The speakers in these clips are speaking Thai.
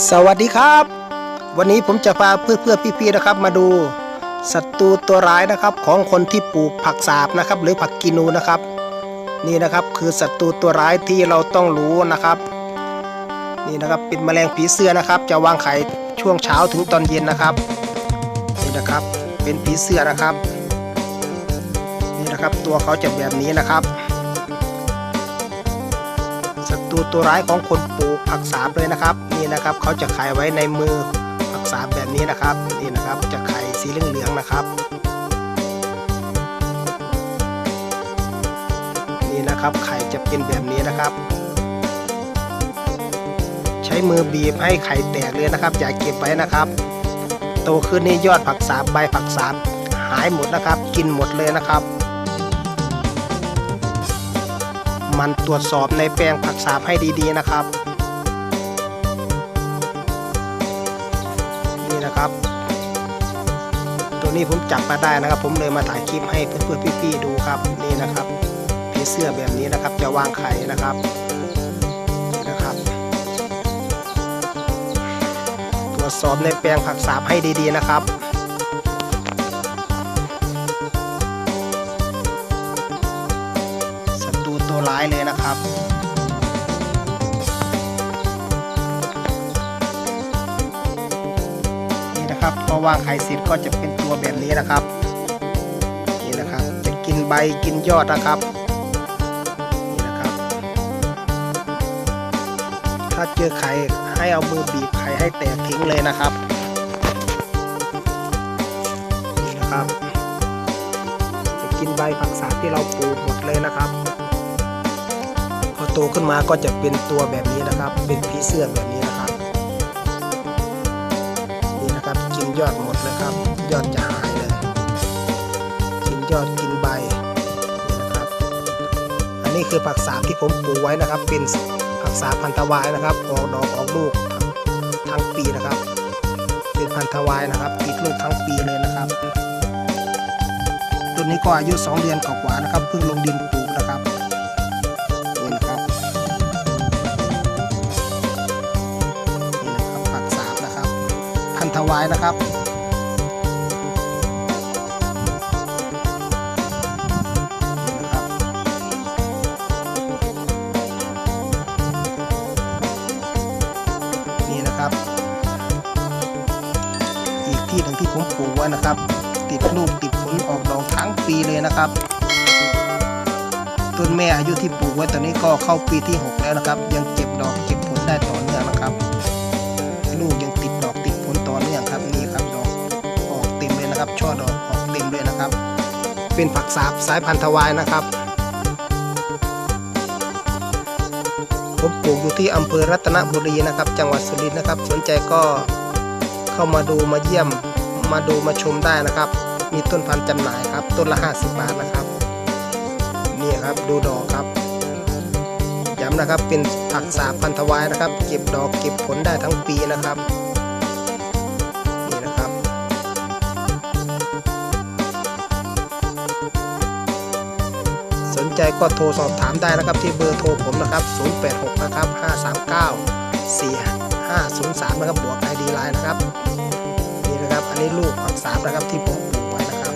สวัสดีครับ วันนี้ผมจะพาเพื่อนเพื่อพี่ๆนะครับ มาดูศัตรูตัวร้ายนะครับของคนที่ปลูกผักสาบนะครับ หรือผักกินูนะครับ นี่นะครับคือศัตรูตัวร้ายที่เราต้องรู้นะครับ นี่นะครับเป็นแมลงผีเสื้อนะครับ จะวางไข่ช่วงเช้าถึงตอนเย็นนะครับนี่นะครับเป็นผีเสื้อนะครับ นี่นะครับตัวเขาจะแบบนี้นะครับ ศัตรูตัวร้ายของคนปลูกผักสาบเลยนะครับนี่นะครับเขาจะไข่ไว้ในมือผักสาบแบบนี้นะครับนี่นะครับจะไข่สีเหลืองๆนะครับนี่นะครับไข่จะเป็นแบบนี้นะครับ ใช้มือบีบให้ไข่แตกเลยนะครับอย่าเก็บไว้นะครับ โตขึ้นนี่ยอดผักสาบใบผักสาบหายหมดนะครับ กินหมดเลยนะครับ มันตรวจสอบในแปลงผักสาบให้ดีๆนะครับ นี่นะครับ ตัวนี้ผมจับมาได้นะครับ ผมเลยมาถ่ายคลิปให้เพื่อนๆพี่ๆดูครับนี่นะครับผีเสื้อแบบนี้นะครับ จะวางไข่นะครับนี่นะครับ ตรวจสอบในแปลงผักสาบให้ดีๆนะครับ ตัวร้ายเลยนะครับนี่นะครับพอวางไข่เสร็จก็จะเป็นตัวแบบนี้นะครับนี่นะครับจะกินใบกินยอดนะครับนี่นะครับ ถ้าเจอไข่ให้เอามือบีบไข่ให้แตกทิ้งเลยนะครับนี่นะครับจะกินใบผักสาบที่เราปลูกหมดเลยนะครับ โตขึ้นมาก็จะเป็นตัวแบบนี้นะครับ เป็นผีเสื้อแบบนี้นะครับ นี่นะครับกินยอดหมดเลยครับ ยอดจะหายเลย กินยอดกินใบนี่นะครับ อันนี้คือผักสาบที่ผมปลูกไว้นะครับ เป็นผักสาบพันธวายนะครับออกดอกออกลูกทั้งปีนะครับ เป็นพันธวายนะครับติดลูกทั้งปีเลยนะครับต้นนี้ก็อายุ 2 เดือนกว่าๆนะครับเพิ่งลงดินปลูกนะครับ พันธวายนะครับนี่นะครับนี่นะครับ อีกที่หนึ่งที่ผมปลูกไว้นะครับ ติดลูกติดผลออกดอกทั้งปีเลยนะครับต้นแม่อายุที่ปลูกไว้ตอนนี้ก็เข้าปีที่ 6 แล้วนะครับ ยัง ดอกออกเต็มเลยนะครับ เป็นผักสาบสายพันธุ์ทวายนะครับ ผมปลูกอยู่ที่อำเภอรัตนบุรีนะครับ จังหวัดสุรินทร์นะครับ สนใจก็เข้ามาดูมาเยี่ยมมาดูมาชมได้นะครับ มีต้นพันธุ์จำหน่ายครับ ต้นละ 50 บาทนะครับ นี่ครับดูดอกครับย้ำนะครับเป็นผักสาบพันธวายนะครับ เก็บดอกเก็บผลได้ทั้งปีนะครับ นใจก็โทรสอบถามได้นะครับที่เบอร์โทรผมนะครับ 086 นะครับ 539 4503 นะครับบวกไอดีไลน์นะครับนี่นะครับอันนี้ลูกผักสาบนะครับที่ผมปลูกไว้นะครับ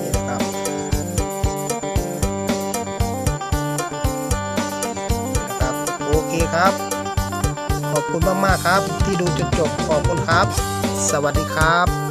นี่นะครับนะครับโอเคครับ ขอบคุณมากๆครับ ที่ดูจนจบขอบคุณครับ สวัสดีครับ